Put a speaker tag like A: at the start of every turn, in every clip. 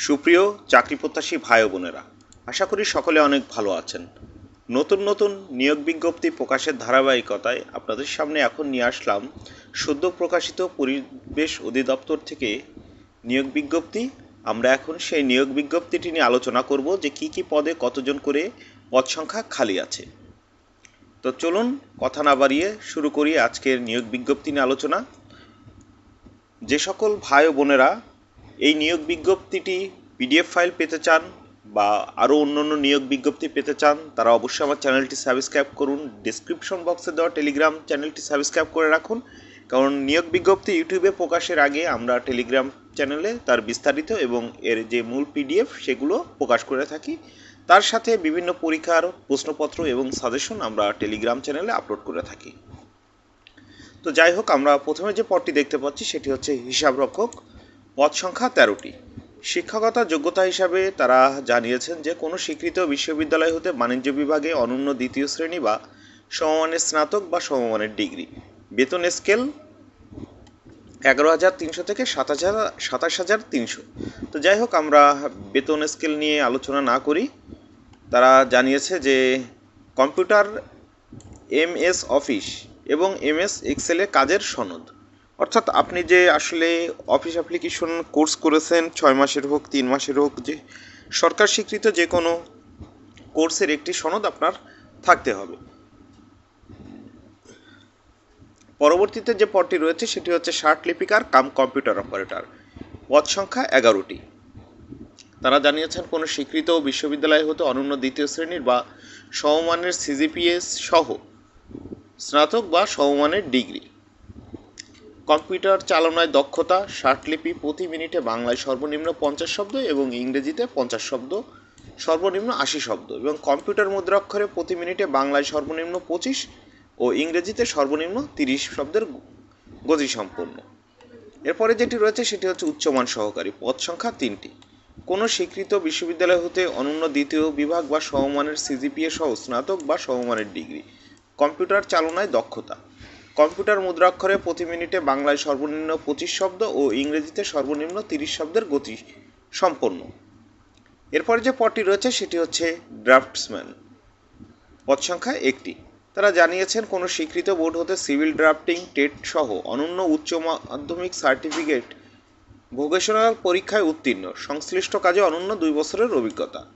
A: সুপ্রিয় চাকরি প্রত্যাশী ভাই বোনেরা, আশা করি সকলে অনেক ভালো আছেন। নতুন নতুন নিয়োগ বিজ্ঞপ্তি প্রকাশের ধারাবাহিকতায় আপনাদের সামনে এখন নিয়ে আসলাম সদ্য প্রকাশিত পরিবেশ অধিদপ্তর থেকে নিয়োগ বিজ্ঞপ্তি। আমরা এখন সেই নিয়োগ বিজ্ঞপ্তিটি নিয়ে আলোচনা করব যে কি কি পদে কতজন করে পদ সংখ্যা খালি আছে। তো চলুন কথা না বাড়িয়ে শুরু করি আজকের নিয়োগ বিজ্ঞপ্তি নিয়ে আলোচনা। যে সকল ভাই বোনেরা এই নিয়োগ বিজ্ঞপ্তিটি পিডিএফ ফাইল পেতে চান বা আরও অন্য অন্য নিয়োগ বিজ্ঞপ্তি পেতে চান, তারা অবশ্যই আমার চ্যানেলটি সাবস্ক্রাইব করুন। ডিসক্রিপশন বক্সে দেওয়া টেলিগ্রাম চ্যানেলটি সাবস্ক্রাইব করে রাখুন। কারণ নিয়োগ বিজ্ঞপ্তি ইউটিউবে প্রকাশের আগে আমরা টেলিগ্রাম চ্যানেলে তার বিস্তারিত এবং এর যে মূল পিডিএফ সেগুলো প্রকাশ করে থাকি। তার সাথে বিভিন্ন পরীক্ষার প্রশ্নপত্র এবং সাজেশন আমরা টেলিগ্রাম চ্যানেলে আপলোড করে থাকি। তো যাই হোক, আমরা প্রথমে যে পদটি দেখতে পাচ্ছি সেটি হচ্ছে হিসাবরক্ষক। পদ সংখ্যা তেরোটি। শিক্ষকতা যোগ্যতা হিসাবে তারা জানিয়েছেন যে কোনো স্বীকৃত বিশ্ববিদ্যালয় হতে বাণিজ্য বিভাগে অনন্য দ্বিতীয় শ্রেণি বা সমমানের স্নাতক বা সমমানের ডিগ্রি। বেতন স্কেল এগারো হাজার তিনশো থেকে সাত হাজার, সাতাশ হাজার তিনশো। তো যাই হোক, আমরা বেতন স্কেল নিয়ে আলোচনা না করি। তারা জানিয়েছে যে কম্পিউটার এম এস অফিস এবং এম এস এক্সেলে কাজের সনদ। অর্থাৎ আপনি যে আসলে অফিস অ্যাপ্লিকেশন কোর্স করেছেন, ছয় মাসের হোক, তিন মাসের হোক, যে সরকার স্বীকৃত যে কোনো কোর্সের একটি সনদ আপনার থাকতে হবে। পরবর্তীতে যে পদটি রয়েছে, সেটি হচ্ছে শার্ট লিপিকার কাম কম্পিউটার অপারেটর পদ সংখ্যা এগারোটি। তারা জানিয়েছেন, কোনো স্বীকৃত বিশ্ববিদ্যালয় হতে অনন্য দ্বিতীয় শ্রেণির বা সমমানের সিজিপিএস সহ স্নাতক বা সমমানের ডিগ্রি। কম্পিউটার চালনায় দক্ষতা ষাটলিপি প্রতি মিনিটে বাংলায় সর্বনিম্ন পঞ্চাশ শব্দ এবং ইংরেজিতে পঞ্চাশ শব্দ, সর্বনিম্ন আশি শব্দ এবং কম্পিউটার মুদ্রাক্ষরে প্রতি মিনিটে বাংলায় সর্বনিম্ন পঁচিশ ও ইংরেজিতে সর্বনিম্ন তিরিশ শব্দের গতিসম্পন্ন এরপরে যেটি রয়েছে সেটি হচ্ছে উচ্চমান সহকারী, পদ সংখ্যা তিনটি। কোনো স্বীকৃত বিশ্ববিদ্যালয় হতে অনন্য দ্বিতীয় বিভাগ বা সমমানের সিজিপিএ সহ স্নাতক বা সমমানের ডিগ্রি। কম্পিউটার চালনায় দক্ষতা। কম্পিউটার মুদ্রাক্ষরে প্রতি মিনিটে বাংলায় সর্বনিম্ন পঁচিশ শব্দ ও ইংরেজিতে সর্বনিম্ন তিরিশ শব্দের গতি সম্পন্ন। এরপরে যে পদটি রয়েছে সেটি হচ্ছে ড্রাফটসম্যান। পদ সংখ্যা একটি। তারা জানিয়েছেন, কোনো স্বীকৃত বোর্ড হতে সিভিল ড্রাফটিং, টেট সহ অনন্য উচ্চ মাধ্যমিক সার্টিফিকেট ভোকেশনাল পরীক্ষায় উত্তীর্ণ। সংশ্লিষ্ট কাজে অনন্য দুই বছরের অভিজ্ঞতা।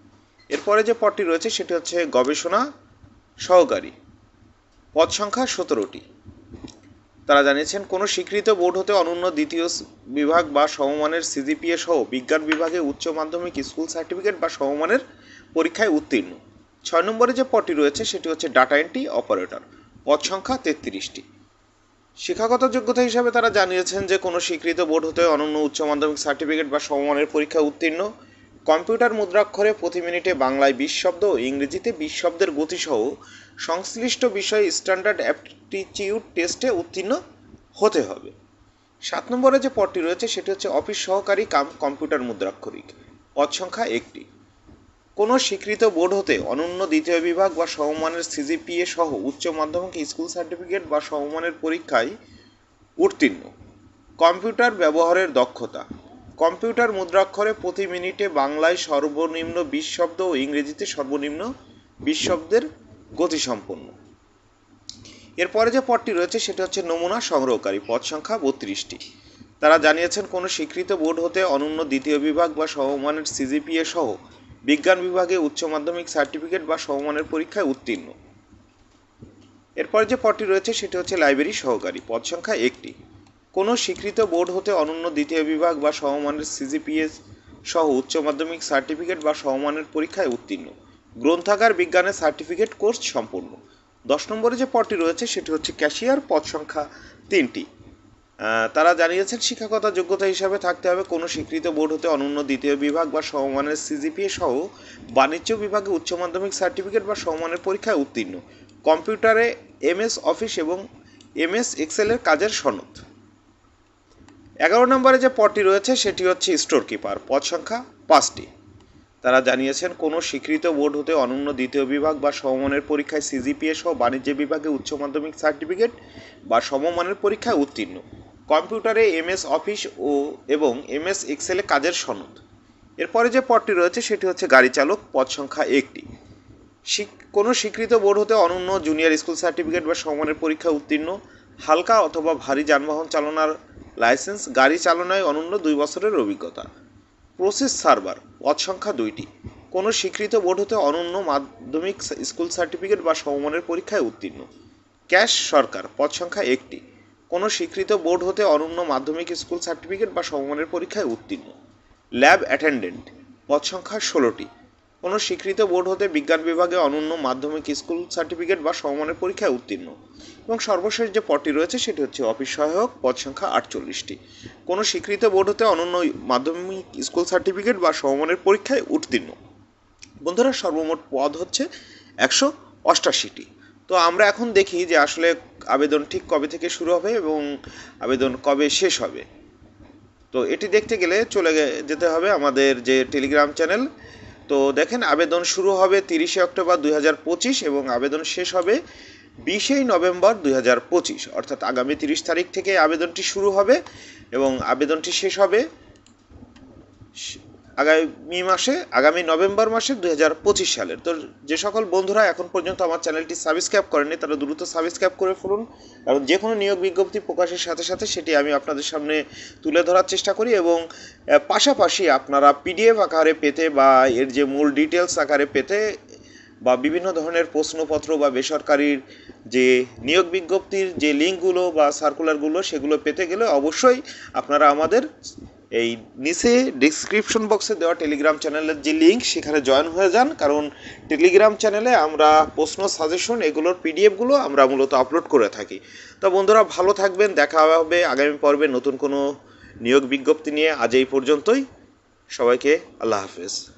A: এরপরে যে পদটি রয়েছে সেটি হচ্ছে গবেষণা সহকারী। পদ সংখ্যা সতেরোটি। তারা জানিয়েছেন, কোনো স্বীকৃত বোর্ড হতে অনন্য দ্বিতীয় বিভাগ বা সমমানের সিজিপিএ সহ বিজ্ঞান বিভাগে উচ্চ মাধ্যমিক স্কুল সার্টিফিকেট বা সমমানের পরীক্ষায় উত্তীর্ণ। ছয় নম্বরে যে পদটি রয়েছে, সেটি হচ্ছে ডাটা এন্ট্রি অপারেটর। পদ সংখ্যা তেত্রিশটি। শিক্ষাগত যোগ্যতা হিসাবে তারা জানিয়েছেন যে, কোনো স্বীকৃত বোর্ড হতে অনন্য উচ্চ মাধ্যমিক সার্টিফিকেট বা সমমানের পরীক্ষায় উত্তীর্ণ। কম্পিউটার মুদ্রাক্ষরে প্রতি মিনিটে বাংলায় বিশ শব্দ ও ইংরেজিতে বিশ শব্দের গতিসহ সংশ্লিষ্ট বিষয়ে স্ট্যান্ডার্ড অ্যাপটিটিউড টেস্টে উত্তীর্ণ হতে হবে। সাত নম্বরে যে পদটি রয়েছে, সেটি হচ্ছে অফিস সহকারী কাম কম্পিউটার মুদ্রাক্ষরিক। পদ সংখ্যা একটি। কোনো স্বীকৃত বোর্ড হতে অনন্য দ্বিতীয় বিভাগ বা সমমানের সিজিপিএ সহ উচ্চ মাধ্যমিক স্কুল সার্টিফিকেট বা সমমানের পরীক্ষায় উত্তীর্ণ। কম্পিউটার ব্যবহারের দক্ষতা। কম্পিউটার মুদ্রাক্ষরে প্রতি মিনিটে বাংলায় সর্বনিম্ন বিশ শব্দ ও ইংরেজিতে সর্বনিম্ন বিশ শব্দের গতিসম্পন্ন। এরপরে যে পদটি রয়েছে, সেটা হচ্ছে নমুনা সংগ্রহকারী পদ সংখ্যা বত্রিশটি। তারা জানিয়েছেন, কোনো স্বীকৃত বোর্ড হতে অনন্য দ্বিতীয় বিভাগ বা সমমানের সিজিপিএ সহ বিজ্ঞান বিভাগে উচ্চ মাধ্যমিক সার্টিফিকেট বা সমমানের পরীক্ষায় উত্তীর্ণ। এরপরে যে পদটি রয়েছে, সেটি হচ্ছে লাইব্রেরি সহকারী পদ সংখ্যা একটি। কোনো স্বীকৃত বোর্ড হতে অনন্য দ্বিতীয় বিভাগ বা সমমানের সিজিপিএস সহ উচ্চ মাধ্যমিক সার্টিফিকেট বা সমমানের পরীক্ষায় উত্তীর্ণ। গ্রন্থাগার বিজ্ঞানের সার্টিফিকেট কোর্স সম্পূর্ণ। দশ নম্বরে যে পদটি রয়েছে, সেটি হচ্ছে ক্যাশিয়ার পদ সংখ্যা তিনটি। তারা জানিয়েছেন, শিক্ষাগত যোগ্যতা হিসাবে থাকতে হবে। কোনো স্বীকৃত বোর্ড হতে অনন্য দ্বিতীয় বিভাগ বা সমমানের সিজিপিএ সহ বাণিজ্য বিভাগে উচ্চ মাধ্যমিক সার্টিফিকেট বা সমমানের পরীক্ষায় উত্তীর্ণ। কম্পিউটারে এমএস অফিস এবং এমএস এক্সেলের কাজের সনদ। এগারো নম্বরে যে পদটি রয়েছে, সেটি হচ্ছে স্টোর কিপার পদ সংখ্যা পাঁচটি। তারা জানিয়েছেন, কোনো স্বীকৃত বোর্ড হতে অনন্য দ্বিতীয় বিভাগ বা সমমানের পরীক্ষায় সিজিপিএ সহ বাণিজ্য বিভাগে উচ্চ মাধ্যমিক সার্টিফিকেট বা সমমানের পরীক্ষায় উত্তীর্ণ। কম্পিউটারে এমএস অফিস ও এবং এমএস এক্সেলে কাজের সনদ। এরপরে যে পদটি রয়েছে, সেটি হচ্ছে গাড়ি চালক। পদ সংখ্যা একটি। কোনো স্বীকৃত বোর্ড হতে অনন্য জুনিয়র স্কুল সার্টিফিকেট বা সমমানের পরীক্ষায় উত্তীর্ণ। হালকা অথবা ভারী যানবাহন চালনার লাইসেন্স, গাড়ি চালনায় অনন্য দুই বছরের অভিজ্ঞতা। প্রসেস সার্ভার, পদ সংখ্যা দুইটি। কোনো স্বীকৃত বোর্ড হতে অনন্য মাধ্যমিক স্কুল সার্টিফিকেট বা সমমানের পরীক্ষায় উত্তীর্ণ। ক্যাশ সরকার, পদ সংখ্যা একটি। কোনো স্বীকৃত বোর্ড হতে অনন্য মাধ্যমিক স্কুল সার্টিফিকেট বা সমমানের পরীক্ষায় উত্তীর্ণ। ল্যাব অ্যাটেন্ডেন্ট, পদ সংখ্যা ষোলোটি। কোনো স্বীকৃত বোর্ড হতে বিজ্ঞান বিভাগে অনন্য মাধ্যমিক স্কুল সার্টিফিকেট বা সমমানের পরীক্ষায় উত্তীর্ণ। এবং সর্বশেষ যে পদটি রয়েছে সেটি হচ্ছে অফিস সহায়ক, পদ সংখ্যা আটচল্লিশটি। কোনো স্বীকৃত বোর্ড হতে অনন্য মাধ্যমিক স্কুল সার্টিফিকেট বা সমমানের পরীক্ষায় উত্তীর্ণ। বন্ধুরা, সর্বমোট পদ হচ্ছে একশো অষ্টাশিটি। তো আমরা এখন দেখি যে আসলে আবেদন ঠিক কবে থেকে শুরু হবে এবং আবেদন কবে শেষ হবে। তো এটি দেখতে গেলে চলে যেতে হবে আমাদের যে টেলিগ্রাম চ্যানেল তো দেখেন, আবেদন শুরু হবে তিরিশে অক্টোবর দুই হাজার পঁচিশ এবং আবেদন শেষ হবে বিশেই নভেম্বর দুই হাজার পঁচিশ। অর্থাৎ আগামী তিরিশ তারিখ থেকে আবেদনটি শুরু হবে এবং আবেদনটি শেষ হবে আগামী মাসে, আগামী নভেম্বর মাসে দু হাজার পঁচিশ সালের। তো যে সকল বন্ধুরা এখন পর্যন্ত আমার চ্যানেলটি সাবস্ক্রাইব করেনি তারা দ্রুত সাবস্ক্রাইব করে ফেলুন। কারণ যে কোনো নিয়োগ বিজ্ঞপ্তি প্রকাশের সাথে সাথে সেটি আমি আপনাদের সামনে তুলে ধরার চেষ্টা করি এবং পাশাপাশি আপনারা পিডিএফ আকারে পেতে বা এর যে মূল ডিটেলস আকারে পেতে বা বিভিন্ন ধরনের প্রশ্নপত্র বা বেসরকারির যে নিয়োগ বিজ্ঞপ্তির যে লিঙ্কগুলো বা সার্কুলারগুলো সেগুলো পেতে গেলে অবশ্যই আপনারা আমাদের এই নিচে ডিসক্রিপশন বক্সে দেওয়া টেলিগ্রাম চ্যানেলের যে লিঙ্ক সেখানে জয়েন হয়ে যান। কারণ টেলিগ্রাম চ্যানেলে আমরা প্রশ্ন সাজেশন এগুলোর পিডিএফগুলো আমরা মূলত আপলোড করে থাকি। তো বন্ধুরা, ভালো থাকবেন, দেখা হবে আগামী পর্বে নতুন কোনো নিয়োগ বিজ্ঞপ্তি নিয়ে। আজ এই পর্যন্তই। সবাইকে আল্লাহ হাফেজ।